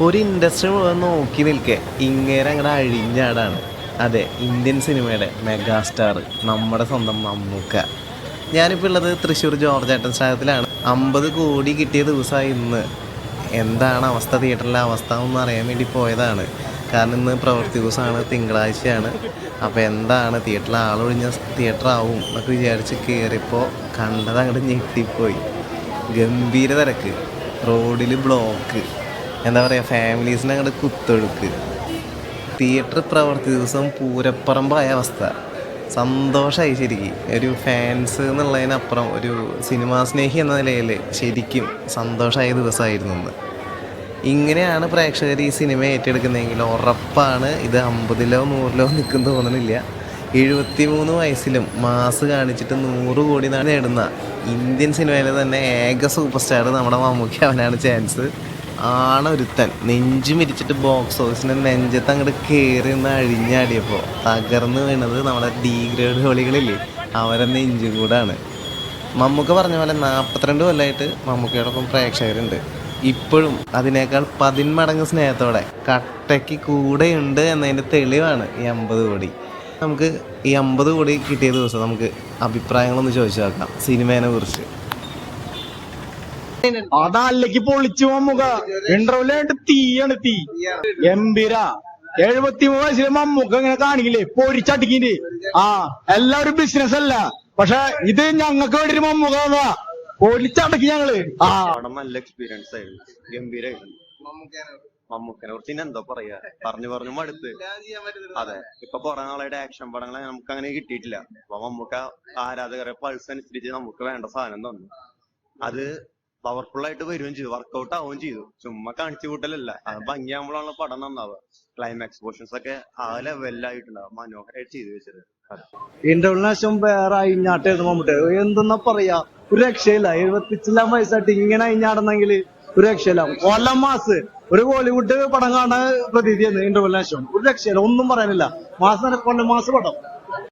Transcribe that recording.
ഒരു ഇൻഡസ്ട്രി മുഴുവൻ നോക്കി നിൽക്കേ. ഇങ്ങനെ അങ്ങനെ അഴിഞ്ഞാടാണ്. അതെ ഇന്ത്യൻ സിനിമയുടെ മെഗാസ്റ്റാർ നമ്മുടെ സ്വന്തം മമ്മൂക്ക. ഞാനിപ്പോൾ ഉള്ളത് തൃശ്ശൂർ ജോർജ് ഏട്ടൻ സ്ഥാനത്തിലാണ്. അമ്പത് കോടി കിട്ടിയ ദിവസമായി ഇന്ന്. എന്താണ് അവസ്ഥ? തിയേറ്ററിലെ അവസ്ഥ എന്ന് അറിയാൻ വേണ്ടി പോയതാണ്. കാരണം ഇന്ന് പ്രവൃത്തി ദിവസമാണ് തിങ്കളാഴ്ചയാണ്. അപ്പോൾ എന്താണ്? തിയേറ്ററിൽ ആളൊഴിഞ്ഞ തിയേറ്റർ ആവും എന്നൊക്കെ വിചാരിച്ച് കയറിയപ്പോൾ കണ്ടത് അങ്ങോട്ട് ഞെട്ടിപ്പോയി. ഗംഭീര തിരക്ക്. റോഡിൽ ബ്ലോക്ക് എന്താ പറയുക ഫാമിലീസിനെ അങ്ങോട്ട് കുത്തൊഴുക്ക്. തിയേറ്റർ പ്രവർത്തി ദിവസം പൂരപ്പറമ്പായ അവസ്ഥ. സന്തോഷമായി ശരിക്കും. ഒരു ഫാൻസ് എന്നുള്ളതിനപ്പുറം ഒരു സിനിമാ സ്നേഹി എന്ന നിലയിൽ ശരിക്കും സന്തോഷമായ ദിവസമായിരുന്നു അന്ന് ഇങ്ങനെയാണ് പ്രേക്ഷകർ ഈ സിനിമ ഏറ്റെടുക്കുന്നതെങ്കിൽ ഉറപ്പാണ് ഇത് അമ്പതിലോ നൂറിലോ നിൽക്കും തോന്നണില്ല. എഴുപത്തി മൂന്ന് വയസ്സിലും മാസ് കാണിച്ചിട്ട് നൂറ് കോടി നേടുന്ന ഇന്ത്യൻ സിനിമയിലെ തന്നെ ഏക സൂപ്പർ സ്റ്റാർ നമ്മുടെ മമ്മൂക്കി അവനാണ് ചാൻസ് ആണൊരുത്തൻ. നെഞ്ചു മിരിച്ചിട്ട് ബോക്സ് ഓഫീസിന്റെ നെഞ്ചത്ത് അങ്ങോട്ട് കയറി നിന്ന് അഴിഞ്ഞാടിയപ്പോൾ തകർന്ന് വീണത് നമ്മുടെ ഡി ഗ്രേഡ് ഹോളികളില്ലേ? അവരെ നെഞ്ചും കൂടാണ്. മമ്മൂക്ക പറഞ്ഞ പോലെ നാൽപ്പത്തിരണ്ട് കൊല്ലമായിട്ട് മമ്മൂക്കയോടൊപ്പം പ്രേക്ഷകരുണ്ട്. ഇപ്പോഴും അതിനേക്കാൾ പതിന്മടങ്ങ് സ്നേഹത്തോടെ കട്ടയ്ക്ക് കൂടെയുണ്ട് എന്നതിന്റെ തെളിവാണ് ഈ അമ്പത് കോടി. നമുക്ക് ഈ അമ്പത് കോടി കിട്ടിയ ദിവസം നമുക്ക് അഭിപ്രായങ്ങളൊന്ന് ചോദിച്ചു നോക്കാം. സിനിമേനെ കുറിച്ച്. അതല്ലെങ്കിൽ പൊളിച്ചു മമ്മുക ഇന്റർവ്യൂലായിട്ട് തീയാണ് തീ. എംബിര എഴുപത്തിമൂന്ന് വയസ്സിലെ മമ്മൂക്ക ഇങ്ങനെ കാണിക്കില്ലേ? പൊരിച്ചടിക്കിണ്ട് ആ എല്ലാവരും ബിസിനസ് അല്ല. പക്ഷെ ഇത് ഞങ്ങൾക്ക് വേണ്ടി തന്നതാ പൊരിച്ചടക്കി ഞങ്ങൾ. എക്സ്പീരിയൻസ് മമ്മൂക്കനെ കുറിച്ച് ഇനി എന്താ പറയാ. പറഞ്ഞു പറഞ്ഞു മടുത്ത്. അതെ. ഇപ്പൊ കുറെ നാളായിട്ട് ആക്ഷൻ പടങ്ങളെ നമുക്ക് അങ്ങനെ കിട്ടിയിട്ടില്ല. അപ്പൊ മമ്മൂക്ക ആരാധകരെ പൾസ് അനുസരിച്ച് നമുക്ക് വേണ്ട സാധനം തന്നു. അത് പവർഫുൾ ആയിട്ട് വരികയും ചെയ്തു. വർക്കൗട്ട് ആവുകയും ചെയ്തു. ചുമ്മാ കാണിച്ചു കൂട്ടലല്ല. അത് ഭംഗിയാകുമ്പോഴാണ് പടം നന്നാവുക ക്ലൈമാക്സ് പോർഷൻസ് ഒക്കെ ആ ലെവലിലായിട്ടുണ്ടാവും മനോഹരമായിട്ട് ചെയ്തു വെച്ചത്. ഇന്റർവ്യൂലിന് ശേഷം വേറെ അയിഞ്ഞാട്ടായിരുന്നു മമ്മൂട്ടി എന്തെന്നാ പറയാ? ഒരു രക്ഷയില്ല. എഴുപത്തിച്ചില്ലാൻ വയസ്സായിട്ട് ഇങ്ങനെ അയിഞ്ഞാടുന്നെങ്കിൽ ഒരു രക്ഷയില്ല. കൊല്ലം മാസ്. ഒരു ബോളിവുഡ് പടം കാണാൻ പ്രതീതിയായിരുന്നു ഇന്റർവ്യൂലിന് ശേഷം ഒരു രക്ഷയില്ല. ഒന്നും പറയാനില്ല. മാസം കൊല്ലം മാസ് പടം.